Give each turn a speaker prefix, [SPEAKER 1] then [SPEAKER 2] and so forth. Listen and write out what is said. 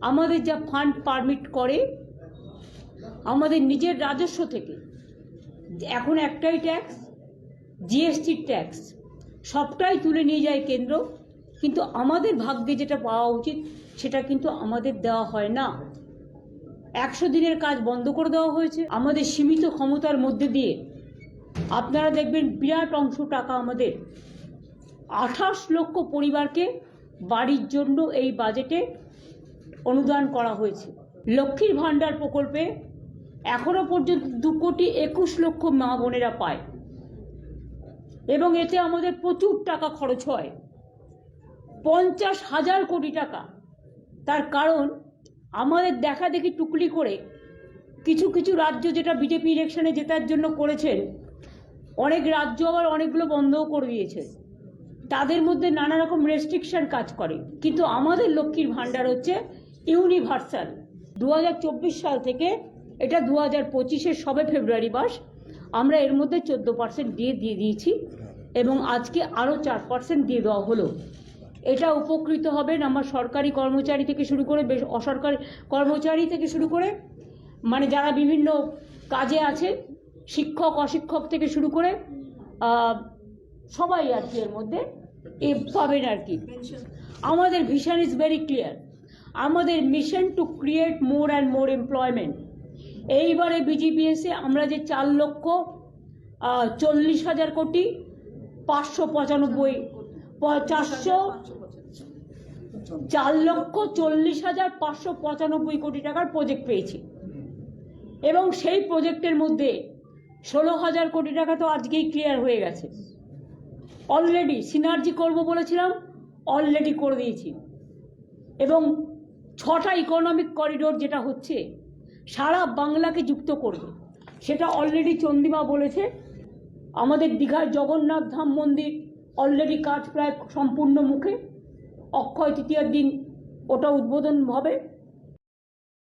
[SPEAKER 1] আমাদের যা fund permit করে, আমাদের নিজের রাজস্ব থেকে, এখন একটাই ট্যাক্স জিএসটির ট্যাক্স সবটাই তুলে নিয়ে যায় কেন্দ্র। কিন্তু আমাদের ভাগ্যে যেটা পাওয়া উচিত, সেটা কিন্তু আমাদের দেওয়া হয় না। একশো দিনের কাজ বন্ধ করে দেওয়া হয়েছে। আমাদের সীমিত ক্ষমতার মধ্যে দিয়ে আপনারা দেখবেন বিরাট অংশ টাকা আমাদের আঠাশ লক্ষ পরিবারকে বাড়ির জন্য এই বাজেটে অনুদান করা হয়েছে। লক্ষ্মীর ভাণ্ডার প্রকল্পে এখনও পর্যন্ত দু কোটি একুশ লক্ষ মা বোনেরা পায়। এবং এতে আমাদের প্রচুর টাকা খরচ হয়। পঞ্চাশ হাজার কোটি টাকা। তার কারণ, আমাদের দেখা দেখি টুকলি করে কিছু কিছু রাজ্য যেটা বিজেপি ইলেকশনে জেতার জন্য করেছেন, অনেক রাজ্য আবার অনেকগুলো বন্ধও করে দিয়েছে। তাদের মধ্যে নানা রকম রেস্ট্রিকশন কাজ করে। কিন্তু আমাদের লক্ষ্মীর ভাণ্ডার হচ্ছে ইউনিভার্সাল। দু হাজার চব্বিশ সাল থেকে এটা দু হাজার পঁচিশের সবে ফেব্রুয়ারি মাস আমরা এর মধ্যে চোদ্দ পার্সেন্ট দিয়ে দিয়ে দিয়েছি এবং আজকে আরও চার পার্সেন্ট দিয়ে দেওয়া হলো। এটা উপকৃত হবেন আমার সরকারি কর্মচারী থেকে শুরু করে বেশ অসরকারি কর্মচারী থেকে শুরু করে মানে যারা বিভিন্ন কাজে আছে শিক্ষক অশিক্ষক থেকে শুরু করে সবাই আর কি এর মধ্যে এ পাবেন আর কি। আমাদের ভিশন ইজ ভেরি ক্লিয়ার আমাদের mission to create more and more employment এইবারে বিজিপিএসে আমরা যে চার লক্ষ চল্লিশ হাজার কোটি, পাঁচশো পঁচানব্বই চারশো চার লক্ষ চল্লিশ হাজার পাঁচশো পঁচানব্বই কোটি টাকার প্রজেক্ট পেয়েছি। এবং সেই প্রজেক্টের মধ্যে ষোলো হাজার কোটি টাকা তো আজকেই ক্লিয়ার হয়ে গেছে। অলরেডি সিনার্জি করব বলেছিলাম অলরেডি করে দিয়েছি। এবং ছটা ইকোনমিক করিডোর যেটা হচ্ছে, সারা বাংলাকে যুক্ত করবে। সেটা অলরেডি চন্দিমা বলেছে। আমাদের দীঘার জগন্নাথ ধাম মন্দির অলরেডি কাজ প্রায় সম্পূর্ণ মুখে। অক্ষয় তৃতীয়ার দিন ওটা উদ্বোধন হবে।